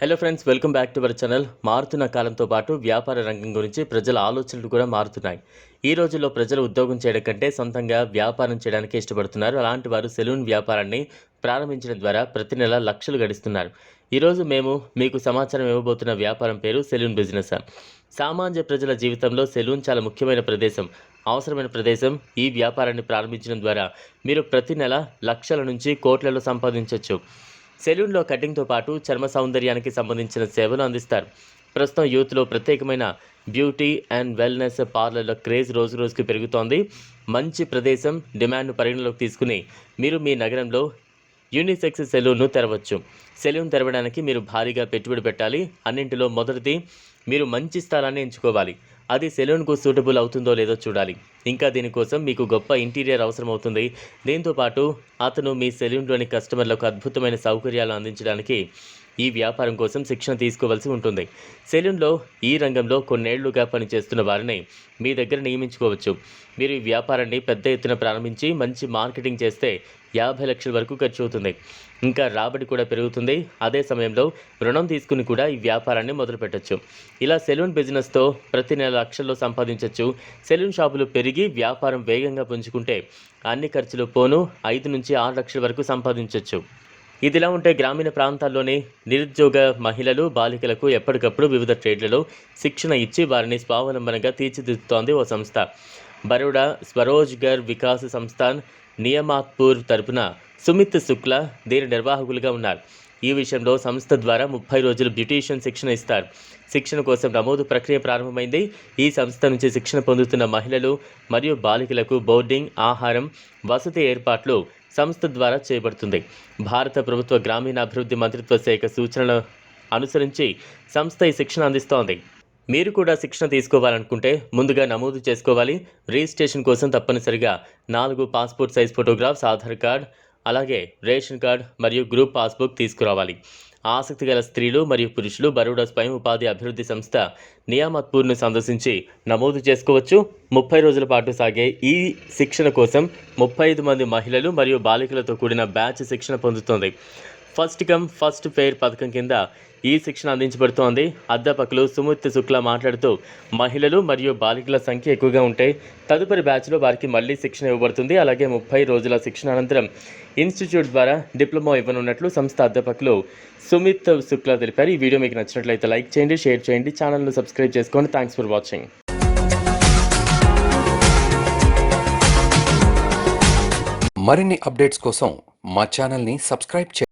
Hello friends welcome back to our channel మారుతున్న కాలంతో పాటు వ్యాపార రంగం గురించి ప్రజల ఆలోచనలు కూడా మారుతున్నాయి. ఈ రోజుల్లో ప్రజలు ఉద్యోగం చేయడం కంటే సొంతంగా వ్యాపారం చేయడానికి ఇష్టపడుతున్నారు. అలాంటి వారు సెలూన్ వ్యాపారాన్ని ప్రారంభించడం ద్వారా ప్రతి నెల లక్షలు గడిస్తున్నారు. ఈరోజు మేము మీకు సమాచారం ఇవ్వబోతున్న వ్యాపారం పేరు సెలూన్ బిజినెస్. సామాన్య ప్రజల జీవితంలో సెలూన్ చాలా ముఖ్యమైన ప్రదేశం. అవసరమైన ప్రదేశం ఈ వ్యాపారాన్ని ప్రారంభించడం ద్వారా మీరు ప్రతి నెల లక్షల నుంచి కోట్లలో సంపాదించవచ్చు. సెలూన్లో కటింగ్తో పాటు చర్మ సౌందర్యానికి సంబంధించిన సేవలు అందిస్తారు. ప్రస్తుతం యూత్లో ప్రత్యేకమైన బ్యూటీ అండ్ వెల్నెస్ పార్లర్ల క్రేజ్ రోజు రోజుకి పెరుగుతోంది. మంచి ప్రదేశం డిమాండ్ను పరిగణలోకి తీసుకుని మీరు మీ నగరంలో యూనిసెక్స్ సెలూన్ను తెరవచ్చు. సెలూన్ తెరవడానికి మీరు భారీగా పెట్టుబడి పెట్టాలి. అన్నింటిలో మొదటిది మీరు మంచి స్థలాన్ని ఎంచుకోవాలి. అది సెలూన్కు సూటబుల్ అవుతుందో లేదో చూడాలి. ఇంకా దీనికోసం మీకు గొప్ప ఇంటీరియర్ అవసరం అవుతుంది దీంతో పాటు అతను మీ సెలూన్లోని కస్టమర్లకు అద్భుతమైన సౌకర్యాలు అందించడానికి ఈ వ్యాపారం కోసం శిక్షణ తీసుకోవాల్సి ఉంటుంది. సెలూన్లో ఈ రంగంలో కొన్నేళ్ళుగా పనిచేస్తున్న వారిని మీ దగ్గర నియమించుకోవచ్చు. మీరు ఈ వ్యాపారాన్ని పెద్ద ఎత్తున ప్రారంభించి మంచి మార్కెటింగ్ చేస్తే యాభై లక్షల వరకు ఖర్చు అవుతుంది. ఇంకా రాబడి కూడా పెరుగుతుంది. అదే సమయంలో రుణం తీసుకుని కూడా ఈ వ్యాపారాన్ని మొదలుపెట్టచ్చు ఇలా సెలూన్ బిజినెస్తో ప్రతి నెల లక్షల్లో సంపాదించవచ్చు సెలూన్ షాపులు పెరిగి వ్యాపారం వేగంగా పుంజుకుంటే అన్ని ఖర్చులు పోను. ఐదు నుంచి ఆరు లక్షల వరకు సంపాదించవచ్చు ఇదిలా ఉంటే గ్రామీణ ప్రాంతాల్లోని నిరుద్యోగ మహిళలు బాలికలకు ఎప్పటికప్పుడు వివిధ ట్రేడ్లలో శిక్షణ ఇచ్చి వారిని స్వావలంబనగా తీర్చిదిద్దుతోంది ఓ సంస్థ. బరోడా స్వరోజ్గర్ వికాస్ సంస్థాన్ నియమాత్పూర్ తరపున సుమిత్ శుక్లా దీని నిర్వాహకులుగా ఉన్నారు. ఈ విషయంలో సంస్థ ద్వారా ముప్పై రోజులు బ్యూటీషియన్ శిక్షణ ఇస్తారు. శిక్షణ కోసం నమోదు ప్రక్రియ ప్రారంభమైంది. ఈ సంస్థ నుంచి శిక్షణ పొందుతున్న మహిళలు మరియు బాలికలకు బోర్డింగ్ ఆహారం వసతి ఏర్పాట్లు సంస్థ ద్వారా చేయబడుతుంది భారత ప్రభుత్వ గ్రామీణాభివృద్ధి మంత్రిత్వ శాఖ సూచనలను అనుసరించి సంస్థ ఈ శిక్షణ అందిస్తోంది. మీరు కూడా శిక్షణ తీసుకోవాలనుకుంటే ముందుగా నమోదు చేసుకోవాలి. రిజిస్ట్రేషన్ కోసం తప్పనిసరిగా నాలుగు passport size photographs Aadhaar card అలాగే రేషన్ కార్డ్ మరియు గ్రూప్ పాస్బుక్ తీసుకురావాలి. ఆసక్తి గల స్త్రీలు మరియు పురుషులు బరోడా స్వయం ఉపాధి అభివృద్ధి సంస్థ నియామత్పూర్ను సందర్శించి నమోదు చేసుకోవచ్చు. ముప్పై రోజుల పాటు సాగే ఈ శిక్షణ కోసం ముప్పై ఐదు మంది మహిళలు మరియు బాలికలతో కూడిన బ్యాచ్ శిక్షణ పొందుతోంది. ఫస్ట్ కమ్ ఫస్ట్ ఫెయిర్ పథకం కింద ఈ శిక్షణ అందించబడుతోంది. అధ్యాపకులు సుమిత్ శుక్లా మాట్లాడుతూ మహిళలు మరియు బాలికల సంఖ్య ఎక్కువగా ఉంటే తదుపరి బ్యాచ్లో వారికి మళ్ళీ శిక్షణ ఇవ్వబడుతుంది. అలాగే ముప్పై రోజుల శిక్షణ అనంతరం ఇన్స్టిట్యూట్ ద్వారా డిప్లొమా ఇవ్వనున్నట్లు సంస్థ అధ్యాపకులు సుమిత్ శుక్లా తెలిపారు. ఈ వీడియో మీకు నచ్చినట్లయితే లైక్ చేయండి షేర్ చేయండి ఛానల్ను సబ్స్క్రైబ్ చేసుకోండి. Thanks for watching. మరిన్ని అప్డేట్స్ కోసం మా ఛానల్ని సబ్స్క్రైబ్ చేయండి.